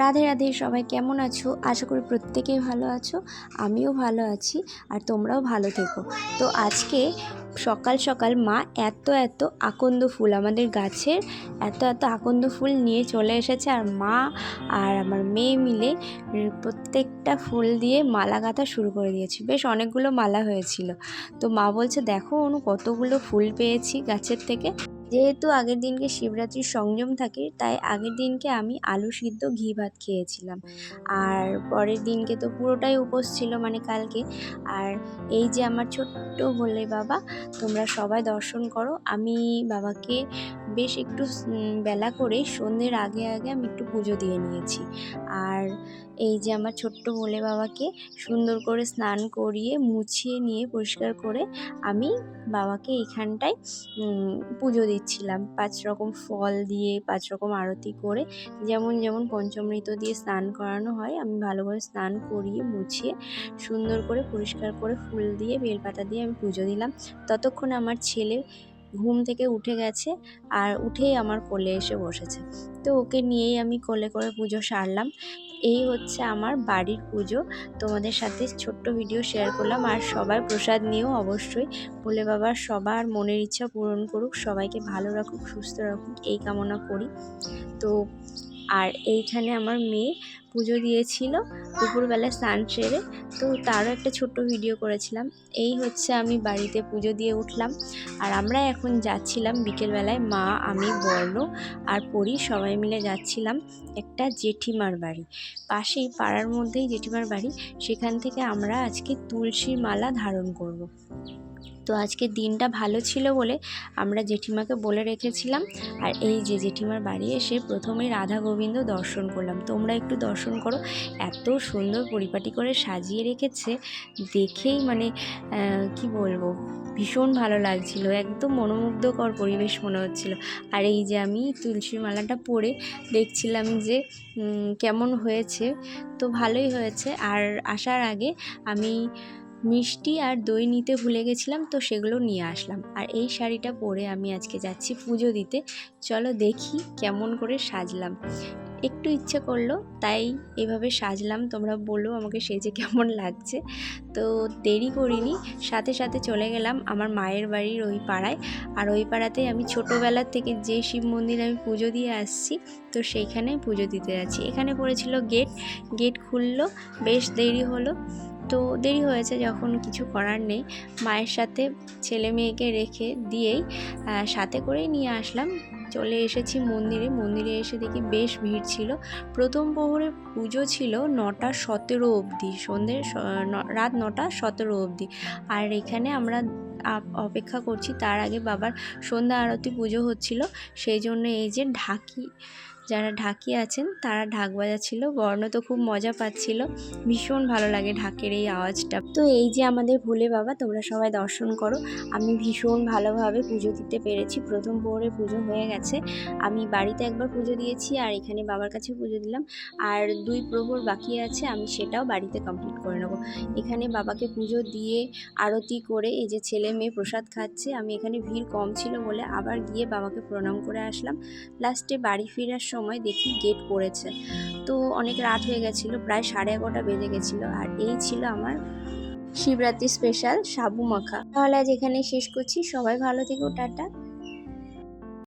রাধে রাধে, সবাই কেমন আছো? আশা করি প্রত্যেকেই ভালো আছো, আমিও ভালো আছি আর তোমরাও ভালো থেকো। তো আজকে সকাল সকাল মা এত এত আকন্দ ফুল, আমাদের গাছের এত এত আকন্দ ফুল নিয়ে চলে এসেছে আর মা আর আমার মেয়ে মিলে প্রত্যেকটা ফুল দিয়ে মালা গাঁথা শুরু করে দিয়েছি। বেশ অনেকগুলো মালা হয়েছিল। তো মা বলছে, দেখো অনু, কতগুলো ফুল পেয়েছি গাছের থেকে। যেহেতু আগের দিনকে শিবরাত্রির সংযম থাকে, তাই আগের দিনকে আমি আলু সিদ্ধ ঘি ভাত খেয়েছিলাম। আর পরের দিনকে তো পুরোটাই উপোস ছিল মানে কালকে। আর এই যে আমার ছোট্ট ভোলে বাবা, তোমরা সবাই দর্শন করো। আমি বাবাকে বেশ একটু বেলা করে সন্ধ্যের আগে আগে আমি একটু পুজো দিয়ে নিয়েছি। আর এই যে আমার ছোট্ট ভোলে বাবাকে সুন্দর করে স্নান করিয়ে, মুছিয়ে নিয়ে পরিষ্কার করে আমি বাবাকে এইখানটায় পুজো দিচ্ছিলাম। পাঁচ রকম ফল দিয়ে, পাঁচ রকম আরতি করে, যেমন যেমন পঞ্চমৃত দিয়ে স্নান করানো হয়, আমি ভালো করে স্নান করিয়ে, মুছিয়ে, সুন্দর করে পরিষ্কার করে ফুল দিয়ে, বেলপাতা দিয়ে আমি পুজো দিলাম। ততক্ষণে আমার ছেলে ঘুম থেকে উঠে গেছে আর উঠেই আমার কোলে এসে বসেছে। তো ওকে নিয়েই আমি কোলে করে পুজো সারলাম। এই হচ্ছে আমার বাড়ির পুজো। তোমাদের সাথে ছোট্ট ভিডিও শেয়ার করলাম। আর সবার প্রসাদ নিয়েও অবশ্যই। ভোলে বাবার সবার মনের ইচ্ছা পূরণ করুক, সবাইকে ভালো রাখুক, সুস্থ রাখুক, এই কামনা করি। তো আর এইখানে আমার মেয়ে পুজো দিয়েছিল দুপুরবেলা স্নান সেরে। তো তারও একটা ছোট্ট ভিডিও করেছিলাম। এই হচ্ছে আমি বাড়িতে পুজো দিয়ে উঠলাম। আর আমরা এখন যাচ্ছিলাম বিকেলবেলায় মা, আমি, বর্ণ আর পরি সবাই মিলে যাচ্ছিলাম একটা জেঠিমার বাড়ি। পাশেই পাড়ার মধ্যেই জেঠিমার বাড়ি। সেখান থেকে আমরা আজকে তুলসীর মালা ধারণ করব। তো আজকে দিনটা ভালো ছিল বলে আমরা জেঠিমাকে বলে রেখেছিলাম। আর এই যে জেঠিমার বাড়ি এসে প্রথমেই রাধা গোবিন্দ দর্শন করলাম। তোমরা একটু দর্শন করো। এত সুন্দর পরিপাটি করে সাজিয়ে রেখেছে। দেখেই মানে কি বলব? ভীষণ ভালো লাগছিল। একদম মনোমুগ্ধকর পরিবেশ মনে হচ্ছিল। আর এই যে আমি তুলসী মালাটা পরে দেখছিলাম যে কেমন হয়েছে? তো ভালোই হয়েছে। আর আসার আগে আমি মিষ্টি আর দই নিতে ভুলে গেছিলাম, তো সেগুলো নিয়ে আসলাম। আর এই শাড়িটা পরে আমি আজকে যাচ্ছি পুজো দিতে। চলো দেখি কেমন করে সাজলাম। একটু ইচ্ছে করল, তাই এভাবে সাজলাম। তোমরা বলো আমাকে সেজে কেমন লাগছে। তো দেরি করিনি, সাথে সাথে চলে গেলাম আমার মায়ের বাড়ির ওই পাড়ায়। আর ওই পাড়াতেই আমি ছোটোবেলার থেকে যে শিব মন্দির আমি পুজো দিয়ে আসছি, তো সেইখানে পুজো দিতে যাচ্ছি। এখানে পড়েছিল গেট গেট খুললো, বেশ দেরি হলো। তো দেরি হয়েছে যখন কিছু করার নেই। মায়ের সাথে ছেলে মেয়েকে রেখে দিয়েই সাথে করেই নিয়ে আসলাম। চলে এসেছি মন্দিরে। মন্দিরে এসে দেখি বেশ ভিড় ছিল। প্রথম প্রহরে পুজো ছিল নটা সতেরো অবধি। সন্ধ্যে রাত নটা সতেরো অবধি। আর এখানে আমরা অপেক্ষা করছি। তার আগে বাবার সন্ধ্যা আরতি পুজো হচ্ছিল। সেই জন্য এই যে ঢাকি, যারা ঢাকি আছেন, তারা ঢাক বাজাচ্ছিল। বর্ণ তো খুব মজা পাচ্ছিল। ভীষণ ভালো লাগে ঢাকের এই আওয়াজটা। তো এই যে আমাদের ভোলে বাবা, তোমরা সবাই দর্শন করো। আমি ভীষণ ভালোভাবে পুজো দিতে পেরেছি। প্রথম প্রহরে পুজো হয়ে গেছে। আমি বাড়িতে একবার পুজো দিয়েছি আর এখানে বাবার কাছে পুজো দিলাম। আর দুই প্রহর বাকি আছে, আমি সেটাও বাড়িতে কমপ্লিট করে নেব। এখানে বাবাকে পুজো দিয়ে আরতি করে এই যে ছেলে মেয়ে প্রসাদ খাচ্ছে। আমি এখানে ভিড় কম ছিল বলে আবার গিয়ে বাবাকে প্রণাম করে আসলাম। লাস্টে বাড়ি ফেরার সময় দেখি গেট পড়েছে। তো অনেক রাত হয়ে গেছিল, প্রায় সাড়ে এগারোটা বেজে গেছিল। আর এই ছিল আমার শিবরাত্রি স্পেশাল সাবু মাখা। তাহলে আজ এখানে শেষ করছি। সবাই ভালো থেকো, টাটা।